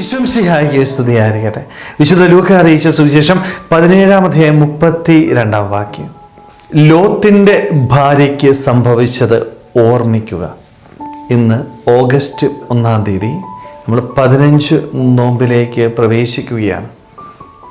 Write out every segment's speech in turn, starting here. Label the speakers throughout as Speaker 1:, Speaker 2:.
Speaker 1: വിശ്വംസിഹായിക്ക് സ്തുതിയായിരിക്കട്ടെ. വിശുദ്ധ ലൂക്ക അറിയിച്ച സുവിശേഷം പതിനേഴാം അധ്യായം മുപ്പത്തി രണ്ടാം വാക്യം. ലോത്തിന്റെ ഭാര്യയ്ക്ക് സംഭവിച്ചത് ഓർമ്മിക്കുക. ഇന്ന് ഓഗസ്റ്റ് ഒന്നാം തീയതി നമ്മൾ പതിനഞ്ച് നോമ്പിലേക്ക് പ്രവേശിക്കുകയാണ്.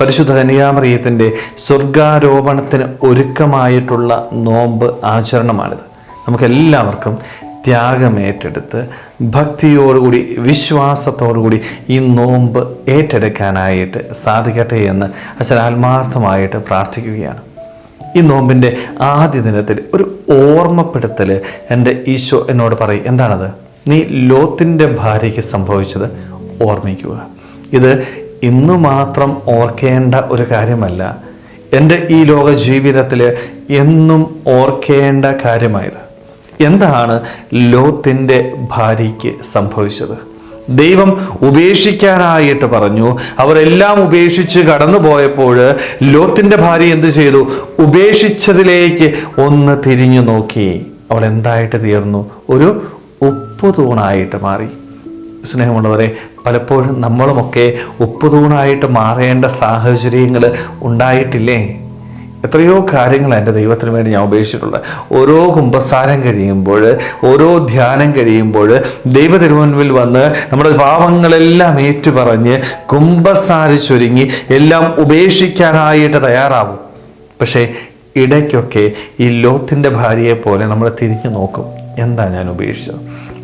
Speaker 1: പരിശുദ്ധ കന്യാമറിയത്തിന്റെ സ്വർഗാരോപണത്തിന് ഒരുക്കമായിട്ടുള്ള നോമ്പ് ആചരണമാണിത്. നമുക്കെല്ലാവർക്കും ത്യാഗമേറ്റെടുത്ത് ഭക്തിയോടുകൂടി വിശ്വാസത്തോടുകൂടി ഈ നോമ്പ് ഏറ്റെടുക്കാനായിട്ട് സാധിക്കട്ടെ എന്ന് അച്ഛൻ ആത്മാർത്ഥമായിട്ട് പ്രാർത്ഥിക്കുകയാണ്. ഈ നോമ്പിന്റെ ആദ്യ ദിനത്തിൽ ഒരു ഓർമ്മപ്പെടുത്തൽ എന്റെ ഈശോ എന്നോട് പറയും. എന്താണത്? നീ ലോത്തിന്റെ ഭാര്യയ്ക്ക് സംഭവിച്ചത് ഓർമ്മിക്കുക. ഇത് ഇന്നു മാത്രം ഓർക്കേണ്ട ഒരു കാര്യമല്ല. എന്റെ ഈ ലോക ജീവിതത്തിൽ എന്നും ഓർക്കേണ്ട കാര്യമായത്. എന്താണ് ലോത്തിന്റെ ഭാര്യയ്ക്ക് സംഭവിച്ചത്? ദൈവം ഉപേക്ഷിക്കാനായിട്ട് പറഞ്ഞു അവരെല്ലാം ഉപേക്ഷിച്ച് കടന്നു പോയപ്പോൾ ലോത്തിന്റെ ഭാര്യ എന്ത് ചെയ്തു? ഉപേക്ഷിച്ചതിലേക്ക് ഒന്ന് തിരിഞ്ഞു നോക്കി. അവൾ എന്തായിട്ട് തീർന്നു? ഒരു ഉപ്പുതൂണായിട്ട് മാറി. സ്നേഹമുള്ളവരെ പലപ്പോഴും നമ്മളുമൊക്കെ ഉപ്പുതൂണായിട്ട് മാറേണ്ട സാഹചര്യങ്ങൾ ഉണ്ടായിട്ടില്ലേ? എത്രയോ കാര്യങ്ങൾ എന്റെ ദൈവത്തിന് വേണ്ടി ഞാൻ ഉപേക്ഷിച്ചിട്ടുണ്ട്. ഓരോ കുംഭസാരം കഴിയുമ്പോൾ ഓരോ ധ്യാനം കഴിയുമ്പോൾ ദൈവ തിരുമുൻപിൽ വന്ന് നമ്മുടെ പാവങ്ങളെല്ലാം ഏറ്റുപറഞ്ഞ് കുംഭസാരിച്ചൊരുങ്ങി എല്ലാം ഉപേക്ഷിക്കാനായിട്ട് തയ്യാറാവും. പക്ഷേ ഇടയ്ക്കൊക്കെ ഈ ലോത്തിന്റെ ഭാര്യയെ പോലെ നമ്മൾ തിരിഞ്ഞു നോക്കും. എന്താ ഞാൻ ഉപേക്ഷിച്ചത്?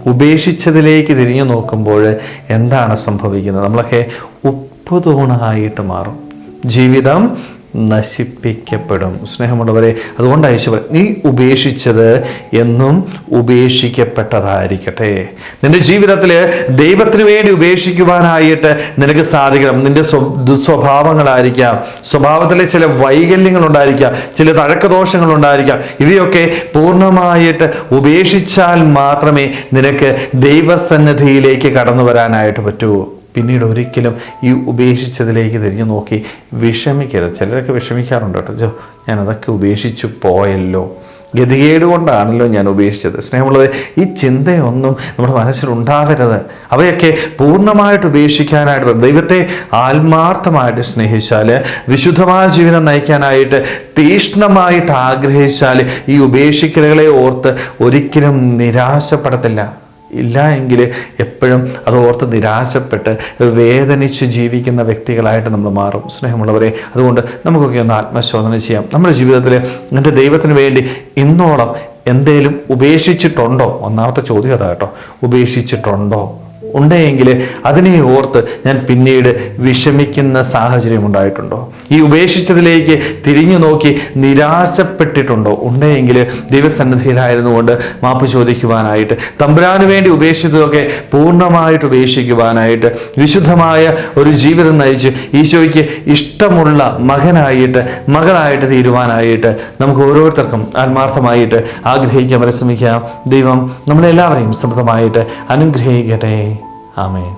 Speaker 1: ഉപേക്ഷിച്ചതിലേക്ക് തിരിഞ്ഞു നോക്കുമ്പോൾ എന്താണ് സംഭവിക്കുന്നത്? നമ്മളൊക്കെ ഉപ്പുതൂണായിട്ട് മാറും. ജീവിതം നശിപ്പിക്കപ്പെടും. സ്നേഹമുള്ളവരെ അതുകൊണ്ട് പറയും, നീ ഉപേക്ഷിച്ചത് എന്നും ഉപേക്ഷിക്കപ്പെട്ടതായിരിക്കട്ടെ. നിന്റെ ജീവിതത്തിൽ ദൈവത്തിന് വേണ്ടി ഉപേക്ഷിക്കുവാനായിട്ട് നിനക്ക് സാധിക്കണം. നിന്റെ സ്വ- ദുസ്വഭാവങ്ങളായിരിക്കാം. സ്വഭാവത്തിലെ ചില വൈകല്യങ്ങൾ ഉണ്ടായിരിക്കാം ചില തഴക്കദോഷങ്ങൾ ഉണ്ടായിരിക്കാം ഇവയൊക്കെ പൂർണമായിട്ട് ഉപേക്ഷിച്ചാൽ മാത്രമേ നിനക്ക് ദൈവസന്നിധിയിലേക്ക് കടന്നു വരാനായിട്ട് പറ്റൂ. പിന്നീട് ഒരിക്കലും ഈ ഉപേക്ഷിച്ചതിലേക്ക് തിരിഞ്ഞു നോക്കി വിഷമിക്കരുത്. ചിലരൊക്കെ വിഷമിക്കാറുണ്ട് കേട്ടോ. ഞാൻ അതൊക്കെ ഉപേക്ഷിച്ചു പോയല്ലോ. ഗതികേട് കൊണ്ടാണല്ലോ ഞാൻ ഉപേക്ഷിച്ചത്. സ്നേഹമുള്ളത് ഈ ചിന്തയൊന്നും നമ്മുടെ മനസ്സിലുണ്ടാകരുത് അവയൊക്കെ പൂർണമായിട്ട് ഉപേക്ഷിക്കാനായിട്ട്. ദൈവത്തെ ആത്മാർത്ഥമായിട്ട് സ്നേഹിച്ചാൽ വിശുദ്ധമായ ജീവിതം നയിക്കാനായിട്ട് തീഷ്ണമായിട്ട് ആഗ്രഹിച്ചാൽ ഈ ഉപേക്ഷിക്കലുകളെ ഓർത്ത് ഒരിക്കലും നിരാശപ്പെടത്തില്ല. ഇല്ല എങ്കിൽ എപ്പോഴും അത് ഓർത്ത് നിരാശപ്പെട്ട് വേദനിച്ച് ജീവിക്കുന്ന വ്യക്തികളായിട്ട് നമ്മൾ മാറും. സ്നേഹമുള്ളവരെ അതുകൊണ്ട് നമുക്കൊക്കെ ഒന്ന് ആത്മശോധന ചെയ്യാം. നമ്മുടെ ജീവിതത്തിൽ എന്റെ ദൈവത്തിന് വേണ്ടി ഇന്നോളം എന്തേലും ഉപേക്ഷിച്ചിട്ടുണ്ടോ? ഒന്നാമത്തെ ചോദ്യം അതാ കേട്ടോ. ഉപേക്ഷിച്ചിട്ടുണ്ടോ? ഉണ്ടെങ്കിൽ അതിനെ ഓർത്ത് ഞാൻ പിന്നീട് വിഷമിക്കുന്ന സാഹചര്യം ഉണ്ടായിട്ടുണ്ടോ? ഈ ഉപേക്ഷിച്ചതിലേക്ക് തിരിഞ്ഞു നോക്കി നിരാശപ്പെട്ടിട്ടുണ്ടോ? ഉണ്ടെങ്കിൽ ദൈവസന്നിധിയിലായിരുന്നുകൊണ്ട് മാപ്പ് ചോദിക്കുവാനായിട്ട് തമ്പുരാന് വേണ്ടി ഉപേക്ഷിച്ചതൊക്കെ പൂർണമായിട്ട് ഉപേക്ഷിക്കുവാനായിട്ട് വിശുദ്ധമായ ഒരു ജീവിതം നയിച്ച് ഈശോയ്ക്ക് ഇഷ്ടമുള്ള മകനായിട്ട് മകളായിട്ട് തീരുവാനായിട്ട് നമുക്ക് ഓരോരുത്തർക്കും ആത്മാർത്ഥമായിട്ട് ആഗ്രഹിക്കാൻ പരിശ്രമിക്കാം. ദൈവം നമ്മളെല്ലാവരെയും സമൃദ്ധമായിട്ട് അനുഗ്രഹിക്കട്ടെ. 아멘.